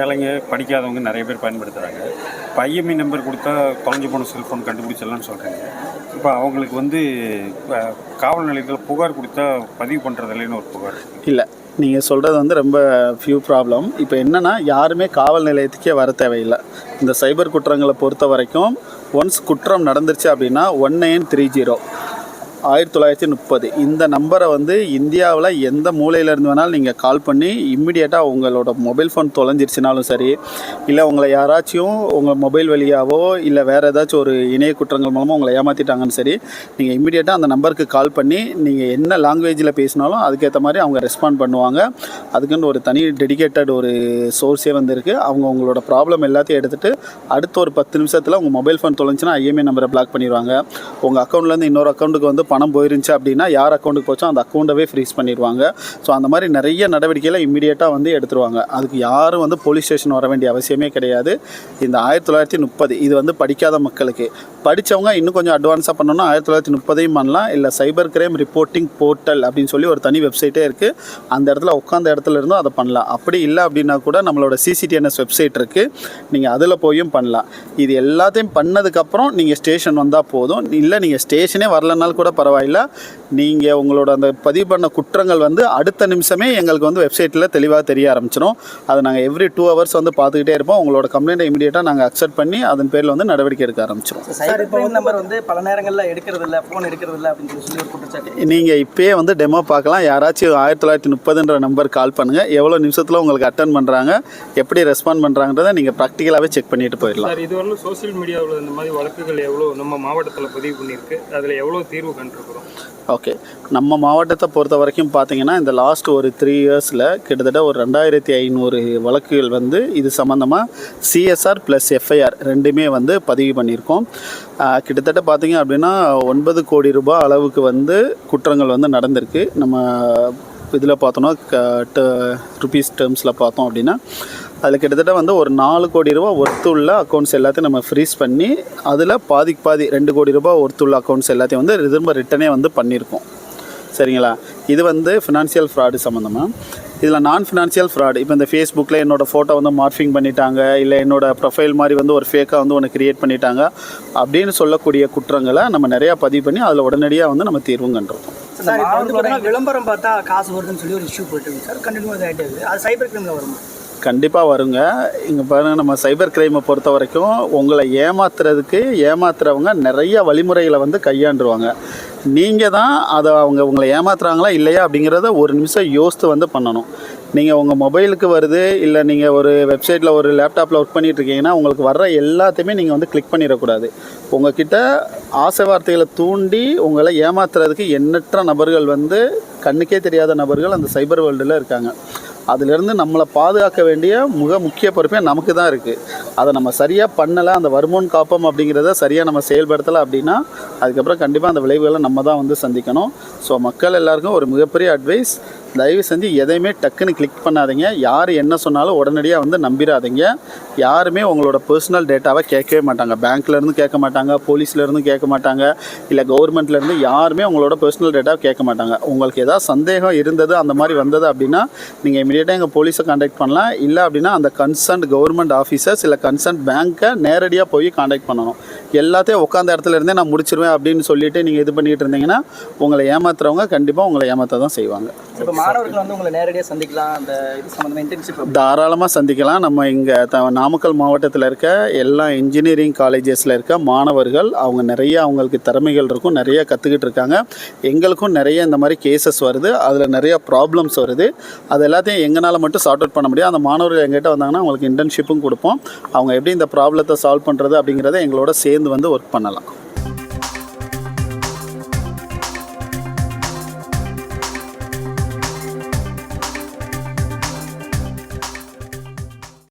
ஏழைங்க படிக்காதவங்க நிறைய பேர் பயன்படுத்துகிறாங்க இப்போ ஐஎம்இ நம்பர் கொடுத்தா தொலைஞ்சு போன செல்ஃபோன் கண்டுபிடிச்சிடலாம்னு சொல்கிறீங்க இப்போ அவங்களுக்கு வந்து காவல் நிலையத்தில் புகார் கொடுத்தா பதிவு பண்ணுறதில்லைன்னு ஒரு புகார் இல்லை. நீங்கள் சொல்கிறது வந்து ரொம்ப ஃபியூ ப்ராப்ளம் இப்போ என்னென்னா யாருமே காவல் நிலையத்துக்கே வர தேவையில்லை. இந்த சைபர் குற்றங்களை பொறுத்த வரைக்கும் ஒன்ஸ் குற்றம் நடந்துருச்சு அப்படின்னா ஒன் நைன் த்ரீ ஜீரோ ஆயிரத்தி தொள்ளாயிரத்தி முப்பது. இந்த நம்பரை வந்து இந்தியாவில் எந்த மூலையிலேருந்து வேணாலும் நீங்கள் கால் பண்ணி இம்மிடியேட்டாக உங்களோட மொபைல் ஃபோன் தொலைஞ்சிருச்சுனாலும் சரி இல்லை உங்களை யாராச்சும் உங்கள் மொபைல் வழியாவோ இல்லை வேறு ஏதாச்சும் ஒரு இணைய குற்றங்கள் மூலமாக உங்களை ஏமாற்றிட்டாங்கன்னு சரி நீங்கள் இம்மிடியேட்டாக அந்த நம்பருக்கு கால் பண்ணி நீங்கள் என்ன லாங்குவேஜில் பேசினாலும் அதுக்கேற்ற மாதிரி அவங்க ரெஸ்பாண்ட் பண்ணுவாங்க. அதுக்குன்னு ஒரு தனி டெடிகேட்டட் ஒரு சோர்ஸே வந்திருக்கு. அவங்க உங்களோட ப்ராப்ளம் எல்லாத்தையும் எடுத்துகிட்டு அடுத்த ஒரு பத்து நிமிஷத்தில் உங்கள் மொபைல் ஃபோன் தொலைஞ்சுன்னா ஐஎம்ஐ நம்பரை பிளாக் பண்ணிடுவாங்க. உங்கள் அக்கௌண்ட்லேருந்து இன்னொரு அக்கௌண்ட்டுக்கு வந்து பணம் போயிருந்துச்சு அப்படின்னா யார் அக்கௌண்ட்டுக்கு போச்சோ அந்த அக்கௌண்ட்டவே ஃப்ரீஸ் பண்ணிடுவாங்க. ஸோ அந்த மாதிரி நிறைய நடவடிக்கைகளை இம்மிடியேட்டாக வந்து எடுத்துருவாங்க. அதுக்கு யாரும் வந்து போலீஸ் ஸ்டேஷன் வர வேண்டிய அவசியமே கிடையாது. இந்த ஆயிரத்தி தொள்ளாயிரத்தி முப்பது இது வந்து படிக்காத மக்களுக்கு. படித்தவங்க இன்னும் கொஞ்சம் அட்வான்ஸாக பண்ணணும்னா ஆயிரத்தி தொள்ளாயிரத்தி முப்பதையும் பண்ணலாம். இல்லை சைபர் கிரைம் ரிப்போர்ட்டிங் போர்ட்டல் அப்படின்னு சொல்லி ஒரு தனி வெப்சைட்டே இருக்குது அந்த இடத்துல உட்காந்த இடத்துல இருந்தும் அதை பண்ணலாம். அப்படி இல்லை அப்படின்னா கூட நம்மளோட சிசிடிஎன்எஸ் வெப்சைட் இருக்குது நீங்கள் அதில் போயும் பண்ணலாம். இது எல்லாத்தையும் பண்ணதுக்கப்புறம் நீங்கள் ஸ்டேஷன் வந்தால் போதும். இல்லை நீங்கள் ஸ்டேஷனே வரலனாலும் கூட பரவாயில்ல. நீங்கள் உங்களோட அந்த பதிவு பண்ண குற்றங்கள் வந்து அடுத்த நிமிஷமே எங்களுக்கு வந்து வெப்சைட்டில் தெளிவாக தெரிய ஆரம்பிச்சிடும் அதை நாங்கள் எவ்ரி டூ ஹவர்ஸ் வந்து பார்த்துக்கிட்டே இருப்போம். உங்களோட கம்ப்ளைண்ட்டை இமீடியட்டாக நாங்கள் அக்செப்ட் பண்ணி அதன் பேரில் வந்து நடவடிக்கை எடுக்க ஆரம்பிச்சிடும் சைபர் கிரைம் நம்பர் வந்து பல நேரங்களில் எடுக்கிறது இல்லை ஃபோன் எடுக்கிறது இல்லை அப்படின்னு சொல்லி சொல்லி ஒரு குற்றச்சாட்டு நீங்கள் இப்போயே வந்து டெமோ பார்க்கலாம். யாராச்சும் ஆயிரத்தி தொள்ளாயிரத்தி முப்பதுன்ற நம்பர் கால் பண்ணுங்கள் எவ்வளோ நிமிஷத்தில் உங்களுக்கு அட்டன் பண்ணுறாங்க எப்படி ரெஸ்பாண்ட் பண்ணுறாங்கன்றதை நீங்கள் ப்ராக்டிக்கலாகவே செக் பண்ணிட்டு போயிடலாம். சார் இதுவரையிலும் சோஷியல் மீடியாவில் இந்த மாதிரி வழக்குகள் எவ்வளோ நம்ம மாவட்டத்தில் பதிவு பண்ணியிருக்கு. அதில் எவ்வளோ தீர்வு கண்டிருக்கிறோம்? ஓகே நம்ம மாவட்டத்தை பொறுத்த வரைக்கும் பார்த்தீங்கன்னா இந்த லாஸ்ட் ஒரு த்ரீ இயர்ஸில் கிட்டத்தட்ட ஒரு ரெண்டாயிரத்தி ஐநூறு வழக்குகள் வந்து இது சம்மந்தமாக சிஎஸ்ஆர் ப்ளஸ் எஃப்ஐஆர் ரெண்டுமே வந்து பதிவு பண்ணியிருக்கோம். கிட்டத்தட்ட பார்த்தீங்க அப்படின்னா ஒன்பது கோடி ரூபாய் அளவுக்கு வந்து குற்றங்கள் வந்து நடந்திருக்கு. நம்ம இதில் பார்த்தோன்னா ருபீஸ் டேர்ம்ஸில் பார்த்தோம் அப்படின்னா அதில் கிட்டத்தட்ட வந்து ஒரு நாலு கோடி ரூபா ஒர்த்து உள்ள அக்கௌண்ட்ஸ் எல்லாத்தையும் நம்ம ஃப்ரீஸ் பண்ணி அதில் பாதிக்கு பாதி ரெண்டு கோடி ரூபாய் ஒர்த்து உள்ள அக்கௌண்ட்ஸ் எல்லாத்தையும் வந்து திரும்ப ரிட்டனே வந்து பண்ணியிருக்கோம். சரிங்களா? இது வந்து ஃபினான்ஷியல் ஃப்ராடு சம்மந்தமாக இதில் நான் ஃபினான்ஷியல் ஃப்ராடு இப்போ இந்த ஃபேஸ்புக்கில் என்னோடய ஃபோட்டோ வந்து மார்ஃபிங் பண்ணிட்டாங்க இல்லை என்னோட ப்ரொஃபைல் மாதிரி வந்து ஒரு ஃபேக்காக வந்து ஒன்று கிரியேட் பண்ணிட்டாங்க அப்படின்னு சொல்லக்கூடிய குற்றங்களை நம்ம நிறையா பதிவு பண்ணி அதில் உடனடியாக வந்து நம்ம தீர்வும் கண்டுறோம் சார் விளம்பரம் பார்த்தா காசு வருதுன்னு சொல்லி ஒரு இஷ்யூ போயிட்டு சார் கண்டினியூ அது சைபர் கிரைமில் வருமா? கண்டிப்பாக வருங்க. இங்கே பாருங்கள் நம்ம சைபர் கிரைமை பொறுத்த வரைக்கும் உங்களை ஏமாத்துறதுக்கு ஏமாத்துறவங்க நிறைய வழிமுறைகளை வந்து கையாண்டுருவாங்க. நீங்கள் தான் அதை அவங்க உங்களை ஏமாத்துறாங்களா இல்லையா அப்படிங்கிறத ஒரு நிமிஷம் யோசித்து வந்து பண்ணணும். நீங்கள் உங்கள் மொபைலுக்கு வருது இல்லை நீங்கள் ஒரு வெப்சைட்டில் ஒரு லேப்டாப்பில் ஒர்க் பண்ணிட்டு இருக்கீங்கன்னா உங்களுக்கு வர்ற எல்லாத்தையுமே நீங்கள் வந்து கிளிக் பண்ணிடக்கூடாது. உங்ககிட்ட ஆசை வார்த்தைகளை தூண்டி உங்களை ஏமாத்துறதுக்கு எண்ணற்ற நபர்கள் வந்து கண்ணுக்கே தெரியாத நபர்கள் அந்த சைபர் வேர்ல்டில் இருக்காங்க. அதிலிருந்து நம்மளை பாதுகாக்க வேண்டிய மிக முக்கிய பொறுப்பே நமக்கு தான் இருக்குது அதை நம்ம சரியாக பண்ணலை அந்த வருமோன் காப்பம் அப்படிங்கிறத சரியாக நம்ம செயல்படுத்தலை அப்படின்னா அதுக்கப்புறம் கண்டிப்பாக அந்த விளைவுகளை நம்ம தான் வந்து சந்திக்கணும். ஸோ மக்கள் எல்லாருக்கும் ஒரு மிகப்பெரிய அட்வைஸ் தயவு செஞ்சு எதையுமே டக்குன்னு கிளிக் பண்ணாதீங்க. யார் என்ன சொன்னாலும் உடனடியாக வந்து நம்பிடாதீங்க யாருமே உங்களோட பர்சனல் டேட்டாவை கேட்கவே மாட்டாங்க. பேங்க்லேருந்து கேட்க மாட்டாங்க போலீஸ்லேருந்து கேட்க மாட்டாங்க இல்லை கவர்மெண்ட்லேருந்து யாருமே உங்களோட பர்சனல் டேட்டாவை கேட்க மாட்டாங்க. உங்களுக்கு ஏதாவது சந்தேகம் இருந்தது அந்த மாதிரி வந்தது அப்படின்னா நீங்கள் இமீடியட்டாக எங்கள் போலீஸை காண்டாக்ட் பண்ணலாம். இல்லை அப்படின்னா அந்த கன்சர்ன்ட் கவர்மெண்ட் ஆஃபீஸர்ஸ் இல்லை கன்சர்ன்ட் பேங்க்கை நேரடியாக போய் காண்டாக்ட் பண்ணணும். எல்லாத்தையும் உட்காந்த இடத்துல இருந்தே நான் முடிச்சிருவேன் அப்படின்னு சொல்லிட்டு நீங்கள் இது பண்ணிட்டு இருந்தீங்கன்னா உங்களை ஏமாத்துறவங்க கண்டிப்பாக உங்களை ஏமாற்ற தான் செய்வாங்க. இப்போ மாணவர்கள் வந்து உங்களை நேரடியாக சந்திக்கலாம். அந்த இது சம்மந்தமாக இன்டர்ன்ஷிப் தாராளமாக சந்திக்கலாம். நம்ம இங்கே த நாமக்கல் மாவட்டத்தில் இருக்க எல்லா இன்ஜினியரிங் காலேஜஸில் இருக்க மாணவர்கள் அவங்க நிறைய அவங்களுக்கு திறமைகள் இருக்கும் நிறைய கற்றுக்கிட்டு இருக்காங்க. எங்களுக்கும் நிறைய இந்த மாதிரி கேசஸ் வருது. அதில் நிறைய ப்ராப்ளம்ஸ் வருது. அது எல்லாத்தையும் எங்களால் மட்டும் சார்ட் அவுட் பண்ண முடியும். அந்த மாணவர்கள் எங்கிட்ட வந்தாங்கன்னா அவங்களுக்கு இன்டர்ன்ஷிப்பும் கொடுப்போம். அவங்க எப்படி இந்த ப்ராப்ளத்தை சால்வ் பண்ணுறது அப்படிங்கிறத எங்களோட சேர்ந்து வந்து ஒர்க் பண்ணலாம்.